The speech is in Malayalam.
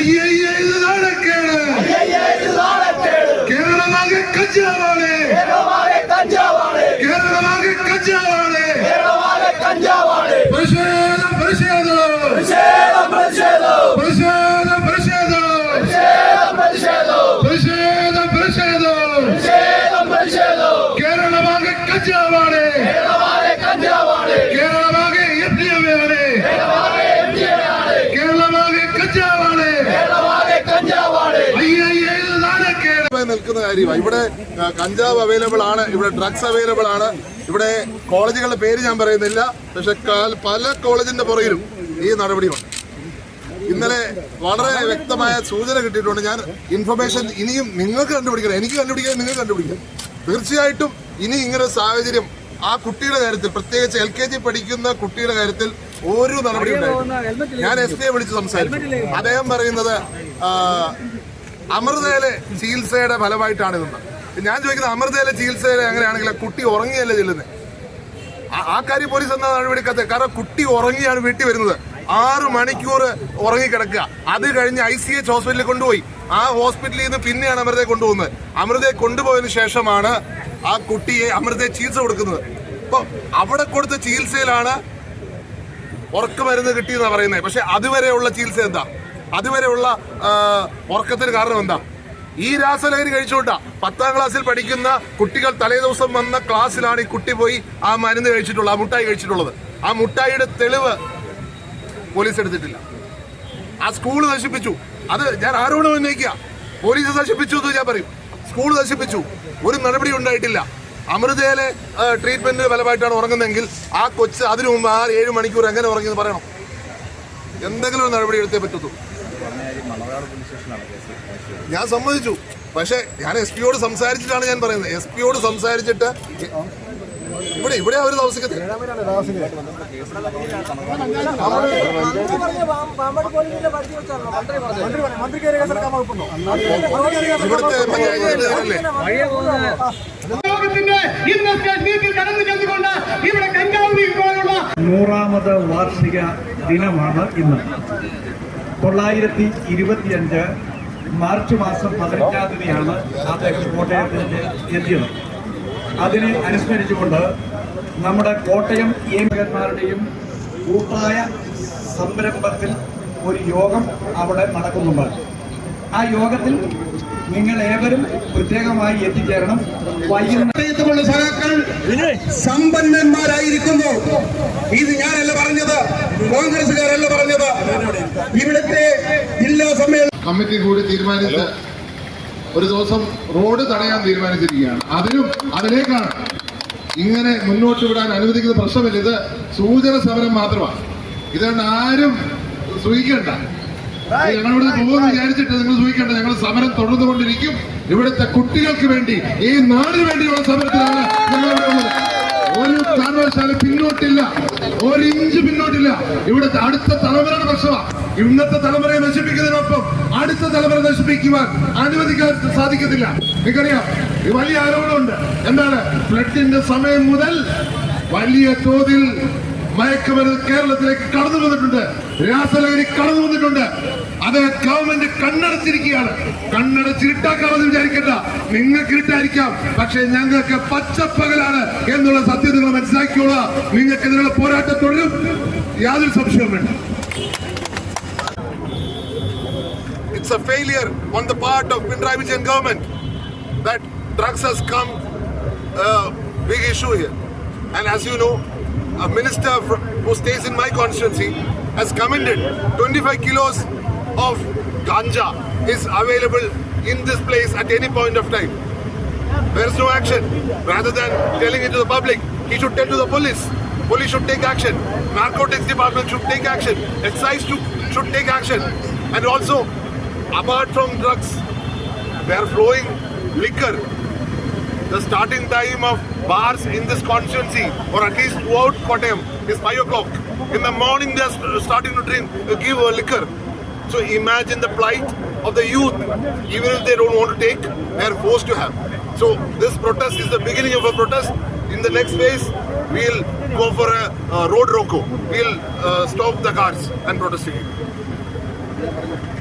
ஐயையே இது நாடக்கேடு கேரளமாக கஞ்சாவாளே கேரளமாக கஞ்சாவாளே பிரசேதம் பிரசேதம் பிரசேதம் பிரசேதம் பிரசேதம் பிரசேதம் கேரளமாக கஞ்சாவாளே கேரளமாக നിൽക്കുന്ന ഇവിടെ കഞ്ചാവ് അവൈലബിൾ ആണ്. ഇവിടെ ഡ്രഗ്സ് അവൈലബിൾ ആണ്. ഇവിടെ കോളേജുകളുടെ പേര് ഞാൻ പറയുന്നില്ല. പക്ഷെ പല കോളേജിന്റെ പുറകിലും ഈ നടപടിയുണ്ട്. ഇന്നലെ വളരെ വ്യക്തമായ സൂചന കിട്ടിയിട്ടുണ്ട്. ഞാൻ ഇൻഫർമേഷൻ ഇനിയും നിങ്ങൾക്ക് കണ്ടുപിടിക്കണം. എനിക്ക് കണ്ടുപിടിക്കാൻ നിങ്ങൾക്ക് കണ്ടുപിടിക്കാം. തീർച്ചയായിട്ടും ഇനി ഇങ്ങനെ സാഹചര്യം ആ കുട്ടിയുടെ കാര്യത്തിൽ പ്രത്യേകിച്ച് എൽ കെ ജി പഠിക്കുന്ന കുട്ടിയുടെ കാര്യത്തിൽ ഒരു നടപടി ഉണ്ടായിരുന്നു ഞാൻ എസ് പിയെ വിളിച്ച് സംസാരിച്ചു. അദ്ദേഹം പറയുന്നത് അമൃതയിലെ ചികിത്സയുടെ ഫലമായിട്ടാണ് ഇതെന്ന് ഞാൻ ചോദിക്കുന്നത് അമൃതയിലെ ചികിത്സയിലെ അങ്ങനെയാണെങ്കിൽ കുട്ടി ഉറങ്ങിയല്ലേ ചെല്ലുന്നത് ആ- കാര്യം പോലീസ് എന്നാ നടപടിക്കാത്തത് കാരണം കുട്ടി ഉറങ്ങിയാണ് വീട്ടിൽ വരുന്നത്. ആറ് മണിക്കൂർ ഉറങ്ങിക്കിടക്കുക. അത് കഴിഞ്ഞ് ഐ സി എച്ച് ഹോസ്പിറ്റലിൽ കൊണ്ടുപോയി. ആ ഹോസ്പിറ്റലിൽ നിന്ന് പിന്നെയാണ് അമൃതയെ കൊണ്ടുപോകുന്നത്. അമൃതയെ കൊണ്ടുപോയതിനു ശേഷമാണ് ആ കുട്ടിയെ അമൃതയെ ചികിത്സ കൊടുക്കുന്നത്. അപ്പൊ അവിടെ കൊടുത്ത ചികിത്സയിലാണ് ഉറക്കമരുന്ന് കിട്ടിയെന്നാണ് പറയുന്നത്. പക്ഷെ അതുവരെയുള്ള ചികിത്സ എന്താ? അതുവരെയുള്ള ഉറക്കത്തിന് കാരണം എന്താ? ഈ രാസലഹരി കഴിച്ചുകൊണ്ടാ പത്താം ക്ലാസ്സിൽ പഠിക്കുന്ന കുട്ടികൾ തലേ ദിവസം വന്ന ക്ലാസ്സിലാണ് ഈ കുട്ടി പോയി ആ മരുന്ന് കഴിച്ചിട്ടുള്ളത് ആ മുട്ടായി കഴിച്ചിട്ടുള്ളത്. ആ മുട്ടായിയുടെ തെളിവ് പോലീസ് എടുത്തിട്ടില്ല. ആ സ്കൂൾ നശിപ്പിച്ചു. അത് ഞാൻ ആരോട് ഉന്നയിക്കുക പോലീസ് നശിപ്പിച്ചു എന്ന് ഞാൻ പറയും. സ്കൂൾ നശിപ്പിച്ചു. ഒരു നടപടി ഉണ്ടായിട്ടില്ല. അമൃതയിലെ ട്രീറ്റ്മെന്റിന് ഫലമായിട്ടാണ് ഉറങ്ങുന്നതെങ്കിൽ ആ കൊച്ച് അതിനു മുമ്പ് ആ ഏഴ് മണിക്കൂർ എങ്ങനെ ഉറങ്ങിയെന്ന് പറയണം. എന്തെങ്കിലും ഒരു നടപടി എടുത്തേ പറ്റത്തുള്ളൂ. ഞാൻ സമ്മതിച്ചു. പക്ഷെ ഞാൻ എസ് പിയോട് സംസാരിച്ചിട്ടാണ് ഞാൻ പറയുന്നത്. എസ് പിയോട് സംസാരിച്ചിട്ട് ഇവിടെ ഇവിടെ അവർ താമസിക്കത്തില്ല. ഇവിടുത്തെ നൂറാമത് വാർഷിക ദിനമാണ് ഇന്ന്. തൊള്ളായിരത്തി ഇരുപത്തിയഞ്ച് മാർച്ച് മാസം പതിനഞ്ചാം തീയതിയാണ് അദ്ദേഹം കോട്ടയത്തേക്ക് എത്തിയത്. അതിനെ അനുസ്മരിച്ചുകൊണ്ട് നമ്മുടെ കോട്ടയം ഏമകന്മാരുടെയും കൂട്ടായ സംരംഭത്തിൽ ഒരു യോഗം അവിടെ നടക്കുന്നുണ്ട്. ആ യോഗത്തിൽ നിങ്ങൾ ഏവരും പ്രത്യേകമായി എത്തിച്ചേരണം. വൈകുന്നേരത്തുള്ള സഹാക്കൾ സമ്പന്നന്മാരായിരിക്കുന്നു. ഇത് ഞാനല്ല പറഞ്ഞത് കോൺഗ്രസ്സുകാരല്ല പറഞ്ഞത്. കമ്മിറ്റി കൂടി തീരുമാനിച്ച് ഒരു ദിവസം റോഡ് തടയാൻ തീരുമാനിച്ചിരിക്കുകയാണ്. അതിനും അതിലേക്കാണ്. ഇങ്ങനെ മുന്നോട്ട് വിടാൻ അനുവദിക്കുന്ന പ്രശ്നമില്ല. ഇത് സൂചന സമരം മാത്രമാണ്. ഇതുകൊണ്ട് ആരും സൂഹിക്കണ്ട ഞങ്ങളിവിടെ പോകുമെന്ന് വിചാരിച്ചിട്ട് നിങ്ങൾ സൂഹിക്കണ്ട ഞങ്ങൾ സമരം തുടർന്നുകൊണ്ടിരിക്കും. ഇവിടുത്തെ കുട്ടികൾക്ക് വേണ്ടി ഈ നാടിന് വേണ്ടിയുള്ള സമരത്തിലാണ് ഞങ്ങൾ ഒരു കാരണവശാലും പിന്നോട്ടില്ല. ഒരു ഇഞ്ച് പിന്നോട്ടില്ല. ഇവിടെ അടുത്ത തലമുറയുടെ പ്രശ്നമാണ് ഇന്നത്തെ തലമുറയെ നശിപ്പിക്കുന്നതിനൊപ്പം അടുത്ത തലമുറ നശിപ്പിക്കുവാൻ അനുവദിക്കാൻ സാധിക്കത്തില്ല. നിങ്ങൾക്കറിയാം വലിയ ആരോപണമുണ്ട് എന്താണ്? ഫ്ലഡിന്റെ സമയം മുതൽ വലിയ തോതിൽ മയക്കുമരുന്ന് കേരളത്തിലേക്ക് കടന്നു വന്നിട്ടുണ്ട്. രാസലഹരി കടന്നു വന്നിട്ടുണ്ട്. അത് ഗവൺമെന്റ് കണ്ണടച്ചിരിക്കുകയാണ്. കണ്ണടച്ച് ഇരുട്ടാക്കാമെന്ന് വിചാരിക്കണ്ട. നിങ്ങൾക്ക് ഇരുട്ടായിരിക്കാം. പക്ഷെ ഞങ്ങൾക്ക് പച്ചപ്പകലാണ് എന്നുള്ള സത്യം നിങ്ങൾ മനസ്സിലാക്കിയോളാം നിങ്ങൾക്ക് ഇതിനുള്ള പോരാട്ടം തുടരും. യാതൊരു സംശയവും വേണ്ട. A failure on the part of Pinarayi Vijayan government that drugs has come a big issue here. And as you know, a minister who stays in my constituency has commended 25 kilos of ganja is available in this place at any point of time. There is no action. Rather than telling it to the public, he should tell to the police. Police should take action. Narcotics department should take action. Excise should, should take action. And also, apart from drugs, they are flowing liquor. The starting time of bars in this constituency, or at least throughout Kottayam, is 5 o'clock. In the morning, they are starting to drink, give liquor. So imagine the plight of the youth. Even if they don't want to take, they are forced to have. So this protest is the beginning of a protest. In the next phase, we'll go for a uh, road roko. We'll uh, stop the cars and protest again.